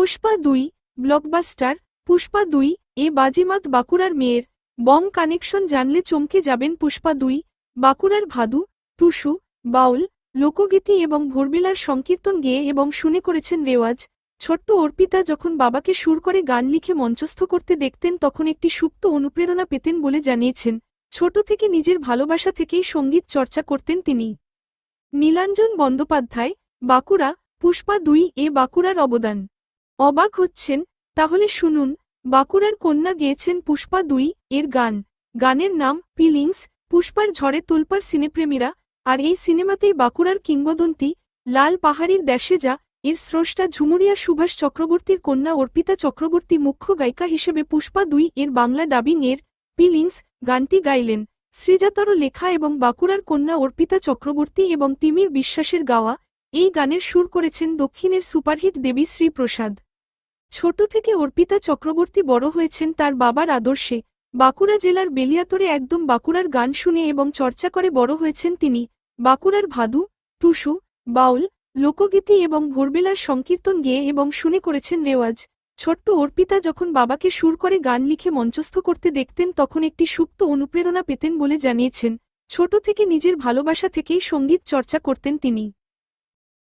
পুষ্পা দুই ব্লকবাস্টার পুষ্পা দুই, এ বাজিমাত বাঁকুড়ার মেয়ের বং কানেকশন জানলে চমকে যাবেন পুষ্পা দুই, বাঁকুড়ার ভাদু, টুসু, বাউল, লোকগীতি এবং ভোরবেলার সংকীর্তন গেয়ে এবং শুনে করেছেন রেওয়াজ। ছোট্ট অর্পিতা যখন বাবাকে সুর করে গান লিখে মঞ্চস্থ করতে দেখতেন তখন একটি সুপ্ত অনুপ্রেরণা পেতেন বলে জানিয়েছেন। ছোট থেকে নিজের ভালোবাসা থেকেই সংগীত চর্চা করতেন তিনি। নীলাঞ্জন বন্দ্যোপাধ্যায়, বাঁকুড়া, পুষ্পা দুই, এ বাঁকুড়ার অবদান। অবাক হচ্ছেন, তাহলে শুনুন, বাঁকুড়ার কন্যা গেয়েছেন পুষ্পা দুই, এর গান। গানের নাম পিলিংস পুষ্পার ঝড়ে তোলপার সিনেপ্রেমীরা, আর এই সিনেমাতেই বাঁকুড়ার কিংবদন্তি, লাল পাহাড়ির দেশে যা, এর স্রষ্টা ঝুমুরিয়া সুভাষ চক্রবর্তীর কন্যা অর্পিতা চক্রবর্তী মুখ্য গায়িকা হিসেবে পুষ্পা দুই, এর বাংলা ডাবিং এর পিলিংস গানটি গাইলেন। শ্রীজাতর লেখা এবং বাঁকুড়ার কন্যা অর্পিতা চক্রবর্তী এবং তিমির বিশ্বাসের গাওয়া, এই গানের সুর করেছেন দক্ষিণের সুপারহিট দেবী শ্রীপ্রসাদ। ছোট থেকে অর্পিতা চক্রবর্তী বড় হয়েছেন তার বাবার আদর্শে। বাঁকুড়া জেলার বেলিয়াতরে একদম বাঁকুড়ার গান শুনে এবং চর্চা করে বড় হয়েছেন তিনি। বাঁকুড়ার ভাদু, টুসু, বাউল, লোকগীতি এবং ভোরবেলার সংকীর্তন গেয়ে এবং শুনে করেছেন রেওয়াজ। ছোট্ট অর্পিতা যখন বাবাকে সুর করে গান লিখে মঞ্চস্থ করতে দেখতেন তখন একটি সুপ্ত অনুপ্রেরণা পেতেন বলে জানিয়েছেন। ছোট থেকে নিজের ভালোবাসা থেকেই সংগীত চর্চা করতেন তিনি।